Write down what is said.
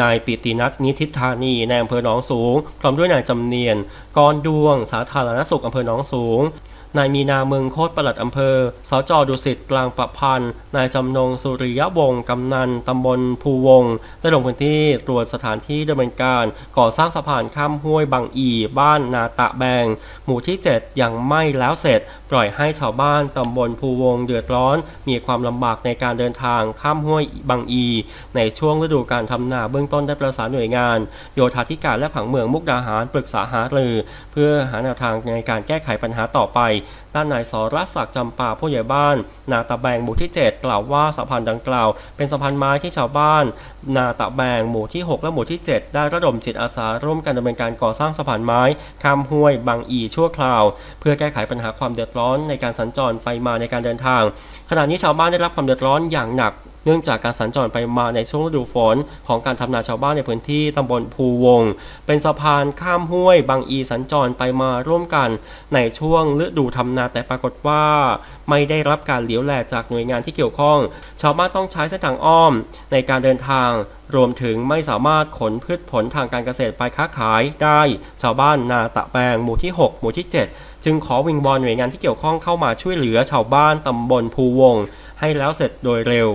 นายปิตินัทนิทิธานีในอำเภอหนองสูง พร้อมด้วยนายจำเนียนกรดวง สาธารณสุขอำเภอหนองสูงนายมีนาเมืองโคตรปลัดอำเภอ สจดุสิตกลางประพันธ์ นายจำนงสุริยวงศ์กำนันตำบลภูวงศ์ได้ลงพื้นที่ตรวจสถานที่ดำเนินการ ก่อสร้างสะพานข้ามห้วยบางอี บ้านนาตะแบง หมู่ที่ 7 ยังไม่แล้วเสร็จ ปล่อยให้ชาวบ้านตำบลภูวงศ์เดือดร้อน มีความลำบากในการเดินทางข้ามห้วยบางอี ในช่วงฤดูการทำนาเบื้องต้นได้ประสานหน่วยงาน โยธาธิการและผังเมืองมุกดาหารปรึกษาหารือ เพื่อหาแนวทางในการแก้ไขปัญหาต่อไปด้านนายสรศักดิ์จำปาผู้ใหญ่บ้าน นาตะแบงหมู่ที่ 7 กล่าวว่าสะพานดังกล่าว เป็นสะพานไม้ที่ชาวบ้าน นาตะแบงหมู่ที่ 6 และหมู่ที่ 7 ได้ระดมจิตอาสาร่วมกันดำเนินการก่อสร้างสะพานไม้ข้ามห้วยบางอีชั่วคราว เพื่อแก้ไขปัญหาความเดือดร้อนในการสัญจรไปมาในการเดินทาง ขณะนี้ชาวบ้านได้รับความเดือดร้อนอย่างหนัก นื่องจากการสัญจรไปมาในช่วงฤดูฝนของการทำนาชาวบ้านในพื้นที่ตำบลภูวง เป็นสะพานข้ามห้วยบางอีสัญจรไปมาร่วมกัน ในช่วงฤดูทำนาแต่ปรากฏว่า ไม่ได้รับการเหลียวแลจากหน่วยงานที่เกี่ยวข้อง ชาวบ้านต้องใช้เส้นทางอ้อมในการเดินทาง รวมถึงไม่สามารถขนพืชผลทางการเกษตรไปค้าขายได้ ชาวบ้านนาตะแบงหมู่ที่ 6 หมู่ที่ 7 จึงขอวิงวอนหน่วยงานที่เกี่ยวข้องเข้ามาช่วยเหลือชาวบ้านตำบลภูวง ให้แล้วเสร็จโดยเร็ว